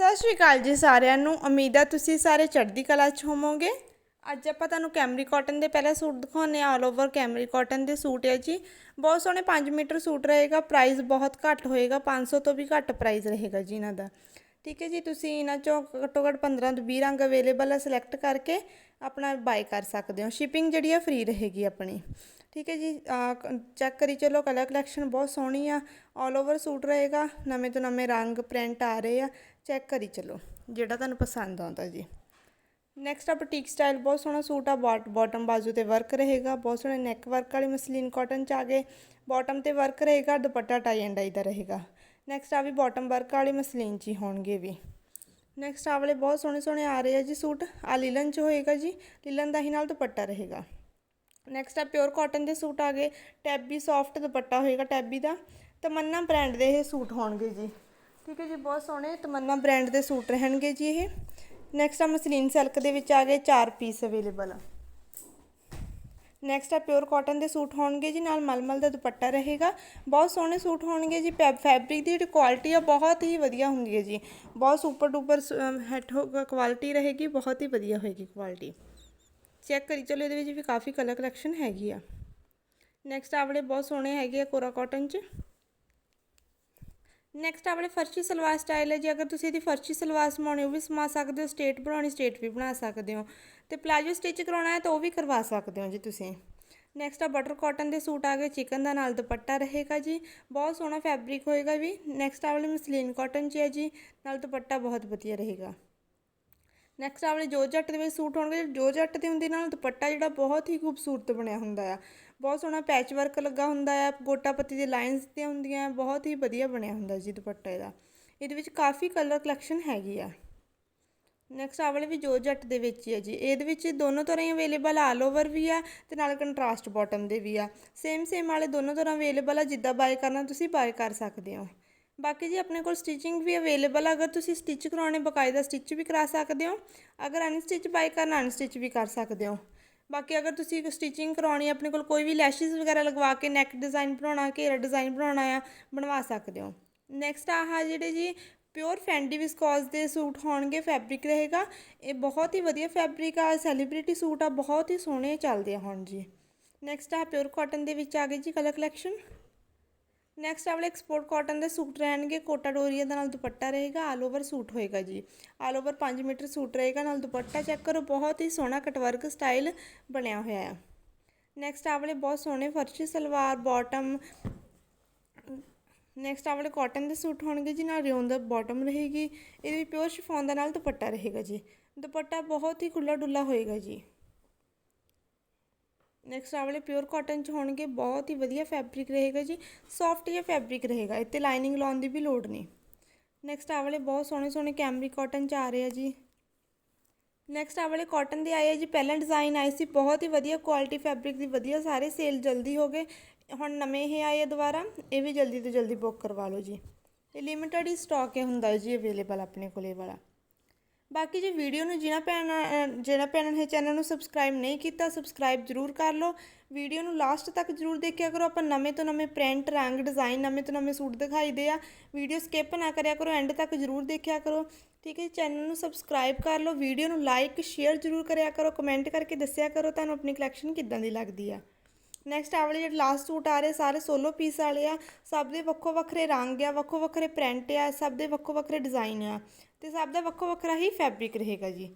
ਸਤਿ ਸ਼੍ਰੀ ਅਕਾਲ ਜੀ ਸਾਰਿਆਂ ਨੂੰ। ਉਮੀਦ ਆ ਤੁਸੀਂ ਸਾਰੇ ਚੜ੍ਹਦੀ ਕਲਾ 'ਚ ਹੋਵੋਗੇ। ਅੱਜ ਆਪਾਂ ਤੁਹਾਨੂੰ ਕੈਮਰੀ ਕਾਟਨ ਦੇ ਪਹਿਲੇ ਸੂਟ ਦਿਖਾਉਂਦੇ ਆ ਆਲ ਓਵਰ ਕੈਮਰੀ ਕਾਟਨ ਦੇ ਸੂਟ ਹੈ ਜੀ। ਬਹੁਤ ਸੋਹਣੇ 5 ਮੀਟਰ ਸੂਟ ਰਹੇਗਾ। ਪ੍ਰਾਈਸ ਬਹੁਤ ਘੱਟ ਹੋਏਗਾ। 500 ਤੋਂ ਵੀ ਘੱਟ ਪ੍ਰਾਈਸ ਰਹੇਗਾ ਜੀ ਇਹਨਾਂ ਦਾ। ਠੀਕ ਹੈ ਜੀ, ਤੁਸੀਂ ਇਹਨਾਂ ਚੋਂ ਘੱਟੋ ਘੱਟ 15 ਤੋਂ 20 ਰੰਗ ਅਵੇਲੇਬਲ ਹੈ ਸਿਲੈਕਟ ਕਰਕੇ ਆਪਣਾ ਬਾਈ ਕਰ ਸਕਦੇ ਹੋ। ਸ਼ਿਪਿੰਗ ਜਿਹੜੀ ਆ ਫ੍ਰੀ ਰਹੇਗੀ ਆਪਣੀ। ਠੀਕ ਹੈ ਜੀ ਚੈੱਕ ਕਰੀ ਚਲੋ। ਕਲਰ ਕਲੈਕਸ਼ਨ ਬਹੁਤ ਸੋਹਣੀ ਆ। ਆਲ ਓਵਰ ਸੂਟ ਰਹੇਗਾ। ਨਵੇਂ ਤੋਂ ਨਵੇਂ ਰੰਗ ਪ੍ਰਿੰਟ ਆ ਰਹੇ ਆ। ਚੈੱਕ ਕਰੀ ਚਲੋ, ਜਿਹੜਾ ਤੁਹਾਨੂੰ ਪਸੰਦ ਆਉਂਦਾ ਜੀ। ਨੈਕਸਟ ਆ ਬੁਟੀਕ ਸਟਾਈਲ ਬਹੁਤ ਸੋਹਣਾ ਸੂਟ ਆ ਬਾਟਮ ਬਾਜੂ ਤੇ ਵਰਕ ਰਹੇਗਾ, ਬਹੁਤ ਸੋਹਣੇ ਨੈਕ ਵਰਕ ਵਾਲੀ ਮਸਲੀਨ ਕਾਟਨ ਚ ਆ ਗਏ। ਬਾਟਮ ਤੇ ਵਰਕ ਰਹੇਗਾ, ਦੁਪੱਟਾ ਟਾਈ ਐਂਡ ਆਈ ਦਾ ਰਹੇਗਾ। ਨੈਕਸਟ ਆ ਵੀ ਬਾਟਮ ਵਰਕ ਵਾਲੇ ਮਸਲੀਨ ਚ ਹੀ ਹੋਣਗੇ ਵੀ। ਨੈਕਸਟ ਆ ਵਾਲੇ ਬਹੁਤ ਸੋਹਣੇ ਸੋਹਣੇ ਆ ਰਹੇ ਆ ਜੀ ਸੂਟ ਆ ਲੀਲਨ ਚ ਹੋਏਗਾ ਜੀ, ਲੀਲਨ ਦਾ ਹੀ ਨਾਲ ਦੁਪੱਟਾ ਰਹੇਗਾ। ਨੈਕਸਟ ਆ ਪਿਓਰ ਕਾਟਨ ਦੇ ਸੂਟ ਆ ਗਏ ਟੈਬੀ ਸੌਫਟ ਦੁਪੱਟਾ ਹੋਏਗਾ ਟੈਬੀ ਦਾ, ਤਮੰਨਾ ਬ੍ਰਾਂਡ ਦੇ ਇਹ ਸੂਟ ਹੋਣਗੇ ਜੀ। ਠੀਕ ਹੈ ਜੀ, ਬਹੁਤ ਸੋਹਣੇ ਤਮੰਨਾ ਬ੍ਰਾਂਡ ਦੇ ਸੂਟ ਰਹਿਣਗੇ ਜੀ ਇਹ। ਨੈਕਸਟ ਆ ਮਸਲੀਨ ਸਿਲਕ ਦੇ ਵਿੱਚ ਆ ਗਏ 4 ਪੀਸ ਅਵੇਲੇਬਲ ਆ ਨੈਕਸਟ ਆ ਪਿਓਰ ਕਾਟਨ ਦੇ ਸੂਟ ਹੋਣਗੇ ਜੀ, ਨਾਲ ਮਲਮਲ ਦਾ ਦੁਪੱਟਾ ਰਹੇਗਾ। ਬਹੁਤ ਸੋਹਣੇ ਸੂਟ ਹੋਣਗੇ ਜੀ ਫੈਬਰਿਕ ਦੀ ਜਿਹੜੀ ਕੁਆਲਿਟੀ ਆ ਬਹੁਤ ਹੀ ਵਧੀਆ ਹੁੰਦੀ ਹੈ ਜੀ। ਬਹੁਤ ਸੁਪਰ ਡੂਪਰ ਹੈਟ ਕੁਆਲਿਟੀ ਰਹੇਗੀ, ਬਹੁਤ ਹੀ ਵਧੀਆ ਹੋਏਗੀ ਕੁਆਲਿਟੀ ਚੈੱਕ ਕਰੀ, ਚਲੋ ਇਹਦੇ ਵਿੱਚ ਵੀ ਕਾਫੀ ਕਲਰ ਕਲੈਕਸ਼ਨ ਹੈਗੀ ਆ। ਨੈਕਸਟ ਆਵਲੇ ਬਹੁਤ ਸੋਹਣੇ ਹੈਗੇ ਆ ਕੋਰਾ ਕਾਟਨ ਚ। ਨੈਕਸਟ ਆਪਣੇ ਫਰਸ਼ੀ ਸਲਵਾਰ ਸਟਾਈਲ ਹੈ ਜੀ। ਅਗਰ ਤੁਸੀਂ ਇਹਦੀ ਫਰਸ਼ੀ ਸਲਵਾਰ ਸਮਾਉਣੀ ਉਹ ਵੀ ਸਮਾ ਸਕਦੇ ਹੋ, ਸਟੇਟ ਬਣਾਉਣੀ, ਸਟੇਟ ਵੀ ਬਣਾ ਸਕਦੇ ਹੋ। ਤੇ ਪਲਾਜੋ ਸਟਿਚ ਕਰਾਉਣਾ ਹੈ ਤਾਂ ਉਹ ਵੀ ਕਰਵਾ ਸਕਦੇ ਹੋ ਜੀ ਤੁਸੀਂ। ਨੈਕਸਟ ਆ ਬਟਰ ਕਾਟਨ ਦੇ ਸੂਟ ਆ ਗਏ। ਚਿਕਨ ਦਾ ਨਾਲ ਦੁਪੱਟਾ ਰਹੇਗਾ ਜੀ। ਬਹੁਤ ਸੋਹਣਾ ਫੈਬਰਿਕ ਹੋਏਗਾ ਵੀ। ਨੈਕਸਟ ਆਵਲੇ ਮਸਲੀਨ ਕਾਟਨ ਚ ਹੈ ਜੀ। ਨਾਲ ਦੁਪੱਟਾ ਬਹੁਤ ਵਧੀਆ ਰਹੇਗਾ। ਨੈਕਸਟ ਆਵਲੇ ਜੋ ਜੱਟ ਦੇ ਵਿੱਚ ਸੂਟ ਹੋਣਗੇ, ਜੋ ਜੱਟ ਦੀ ਹੁੰਦੀ ਨਾਲ ਦੁਪੱਟਾ ਜਿਹੜਾ ਬਹੁਤ ਹੀ ਖੂਬਸੂਰਤ ਬਣਿਆ ਹੁੰਦਾ ਆ। ਬਹੁਤ ਸੋਹਣਾ ਪੈਚ ਵਰਕ ਲੱਗਾ ਹੁੰਦਾ ਆ, ਗੋਟਾ ਪੱਤੀ ਦੀ ਲਾਈਨਸ ਤੇ ਹੁੰਦੀਆਂ, ਬਹੁਤ ਹੀ ਵਧੀਆ ਬਣਿਆ ਹੁੰਦਾ ਜੀ ਦੁਪੱਟਾ ਇਹਦਾ ਇਹਦੇ ਵਿੱਚ ਕਾਫੀ ਕਲਰ ਕਲੈਕਸ਼ਨ ਹੈਗੀ ਆ। ਨੈਕਸਟ ਆ ਵਾਲੇ ਵੀ ਜੋ ਜੱਟ ਦੇ ਵਿੱਚ ਹੀ ਆ ਜੀ। ਇਹਦੇ ਵਿੱਚ ਦੋਨੋਂ ਤਰ੍ਹਾਂ ਹੀ ਅਵੇਲੇਬਲ ਆਲ ਓਵਰ ਵੀ ਆ ਤੇ ਨਾਲ ਕੰਟਰਾਸਟ ਬਾਟਮ ਦੇ ਵੀ ਆ। ਸੇਮ ਸੇਮ ਵਾਲੇ ਦੋਨੋਂ ਤਰ੍ਹਾਂ ਅਵੇਲੇਬਲ ਆ, ਜਿੱਦਾਂ ਬਾਏ ਕਰਨਾ ਤੁਸੀਂ ਬਾਏ ਕਰ ਸਕਦੇ ਹੋ। ਬਾਕੀ ਜੀ ਆਪਣੇ ਕੋਲ ਸਟਿਚਿੰਗ ਵੀ ਅਵੇਲੇਬਲ ਅਗਰ ਤੁਸੀਂ ਸਟਿਚ ਕਰਾਉਣੇ, ਬਕਾਇਦਾ ਸਟਿਚ ਵੀ ਕਰਾ ਸਕਦੇ ਹੋ। ਅਗਰ ਅਨਸਟਿਚ ਬਾਈ ਕਰਨਾ ਅਨਸਟਿਚ ਵੀ ਕਰ ਸਕਦੇ ਹੋ। ਬਾਕੀ ਅਗਰ ਤੁਸੀਂ ਸਟਿਚਿੰਗ ਕਰਾਉਣੀ ਆਪਣੇ ਕੋਲ ਕੋਈ ਵੀ ਲੈਸ਼ਿਸ ਵਗੈਰਾ ਲਗਵਾ ਕੇ ਨੈਕ ਡਿਜ਼ਾਈਨ ਬਣਾਉਣਾ, ਘੇਰਾ ਡਿਜ਼ਾਈਨ ਬਣਾਉਣਾ ਆ, ਬਣਵਾ ਸਕਦੇ ਹੋ। ਨੈਕਸਟ ਆਹ ਜਿਹੜੇ ਜੀ ਪਿਓਰ ਫੈਂਡੀ ਵਿਸਕੋਸ ਦੇ ਸੂਟ ਹੋਣਗੇ ਫੈਬਰਿਕ ਰਹੇਗਾ। ਇਹ ਬਹੁਤ ਹੀ ਵਧੀਆ ਫੈਬਰਿਕ ਆ ਸੈਲੀਬ੍ਰਿਟੀ ਸੂਟ ਆ, ਬਹੁਤ ਹੀ ਸੋਹਣੇ ਚੱਲਦੇ ਆ ਹੁਣ ਜੀ। ਨੈਕਸਟ ਆ ਪਿਓਰ ਕਾਟਨ ਦੇ ਵਿੱਚ ਆ ਗਈ ਜੀ ਕਲਰ ਕਲੈਕਸ਼ਨ ਨੈਕਸਟ ਆਵਲੇ ਐਕਸਪੋਰਟ ਕਾਟਨ ਦੇ ਸੂਟ ਰਹਿਣਗੇ। ਕੋਟਾ ਡੋਰੀਆ ਦੇ ਨਾਲ ਦੁਪੱਟਾ ਰਹੇਗਾ। ਆਲ ਓਵਰ ਸੂਟ ਹੋਏਗਾ ਜੀ। ਆਲ ਓਵਰ 5 ਮੀਟਰ ਸੂਟ ਰਹੇਗਾ। ਨਾਲ ਦੁਪੱਟਾ ਚੈੱਕ ਕਰੋ। ਬਹੁਤ ਹੀ ਸੋਹਣਾ ਕਟਵਰਕ ਸਟਾਈਲ ਬਣਿਆ ਹੋਇਆ ਹੈ ਨੈਕਸਟ ਆਵਲੇ ਬਹੁਤ ਸੋਹਣੇ ਫਰਸ਼ੀ, ਸਲਵਾਰ ਬਾਟਮ ਨੈਕਸਟ ਆਵਲੇ ਕਾਟਨ ਦੇ ਸੂਟ ਹੋਣਗੇ ਜੀ। ਨਾਲ ਰਿਓਨ ਦਾ ਬਾਟਮ ਰਹੇਗੀ। ਇਹਦੇ ਵੀ ਪਿਓਰ ਸ਼ਿਫੋਨ ਦਾ ਨਾਲ ਦੁਪੱਟਾ ਰਹੇਗਾ ਜੀ। ਦੁਪੱਟਾ ਬਹੁਤ ਹੀ ਖੁੱਲਾ ਡੁੱਲਾ ਹੋਏਗਾ ਜੀ। ਨੈਕਸਟ ਆ ਵਾਲੇ ਪਿਓਰ ਕਾਟਨ ਚ ਹੋਣਗੇ, ਬਹੁਤ ਹੀ ਵਧੀਆ ਫੈਬਰਿਕ ਰਹੇਗਾ ਜੀ ਸੌਫਟ ਜਿਹਾ ਫੈਬਰਿਕ ਰਹੇਗਾ, ਇੱਥੇ ਲਾਈਨਿੰਗ ਲਾਉਣ ਦੀ ਵੀ ਲੋੜ ਨਹੀਂ। ਨੈਕਸਟ ਆ ਵਾਲੇ ਬਹੁਤ ਸੋਹਣੇ ਸੋਹਣੇ ਕੈਮਰੀ ਕਾਟਨ ਚ ਆ ਰਹੇ ਆ ਜੀ। ਨੈਕਸਟ ਆ ਵਾਲੇ ਕਾਟਨ ਦੇ ਆਏ ਆ ਜੀ, ਪਹਿਲਾਂ ਡਿਜ਼ਾਈਨ ਆਏ ਸੀ, ਬਹੁਤ ਹੀ ਵਧੀਆ ਕੁਆਲਿਟੀ ਫੈਬਰਿਕ ਦੀ, ਵਧੀਆ ਸਾਰੇ ਸੇਲ ਜਲਦੀ ਹੋ ਗਏ। ਹੁਣ ਨਵੇਂ ਇਹ ਆਏ ਆ ਦੁਬਾਰਾ, ਇਹ ਵੀ ਜਲਦੀ ਤੋਂ ਜਲਦੀ ਬੁੱਕ ਕਰਵਾ ਲਓ ਜੀ। ਇਹ ਲਿਮਿਟਡ ਹੀ ਸਟਾਕ ਹੈ ਹੁੰਦਾ ਜੀ ਅਵੇਲੇਬਲ ਆਪਣੇ ਕੋਲੇ ਵਾਲਾ। ਬਾਕੀ ਜੇ ਵੀਡੀਓ ਨੂੰ ਜਿਹਨਾਂ ਭੈਣਾਂ ਜਿਹਨਾਂ ਭੈਣਾਂ ਨੇ ਚੈਨਲ ਨੂੰ ਸਬਸਕ੍ਰਾਈਬ ਨਹੀਂ ਕੀਤਾ ਸਬਸਕ੍ਰਾਈਬ ਜ਼ਰੂਰ ਕਰ ਲਓ। ਵੀਡੀਓ ਨੂੰ ਲਾਸਟ ਤੱਕ ਜ਼ਰੂਰ ਦੇਖਿਆ ਕਰੋ। ਆਪਾਂ ਨਵੇਂ ਤੋਂ ਨਵੇਂ ਪ੍ਰਿੰਟ ਰੰਗ ਡਿਜ਼ਾਈਨ ਨਵੇਂ ਤੋਂ ਨਵੇਂ ਸੂਟ ਦਿਖਾਈਦੇ ਆ। ਵੀਡੀਓ ਸਕਿਪ ਨਾ ਕਰਿਆ ਕਰੋ ਐਂਡ ਤੱਕ ਜ਼ਰੂਰ ਦੇਖਿਆ ਕਰੋ। ਠੀਕ ਹੈ ਚੈਨਲ ਨੂੰ ਸਬਸਕ੍ਰਾਈਬ ਕਰ ਲਓ। ਵੀਡੀਓ ਨੂੰ ਲਾਈਕ ਸ਼ੇਅਰ ਜ਼ਰੂਰ ਕਰਿਆ ਕਰੋ। ਕਮੈਂਟ ਕਰਕੇ ਦੱਸਿਆ ਕਰੋ ਤੁਹਾਨੂੰ ਆਪਣੀ ਕਲੈਕਸ਼ਨ ਕਿੱਦਾਂ ਦੀ ਲੱਗਦੀ ਆ। ਨੈਕਸਟ ਆ ਵਾਲੇ ਜਿਹੜੇ ਲਾਸਟ ਸੂਟ ਆ ਰਹੇ ਸਾਰੇ ਸੋਲੋ ਪੀਸ ਵਾਲੇ ਆ। ਸਭ ਦੇ ਵੱਖੋ ਵੱਖਰੇ ਰੰਗ ਆ, ਵੱਖੋ ਵੱਖਰੇ ਪ੍ਰਿੰਟ ਆ, ਸਭ ਦੇ ਵੱਖੋ ਵੱਖਰੇ ਡਿਜ਼ਾਈਨ ਆ। ਤੇ ਸਭ ਦਾ ਵੱਖੋ ਵੱਖਰਾ ਹੀ ਫੈਬਰਿਕ ਰਹੇਗਾ ਜੀ।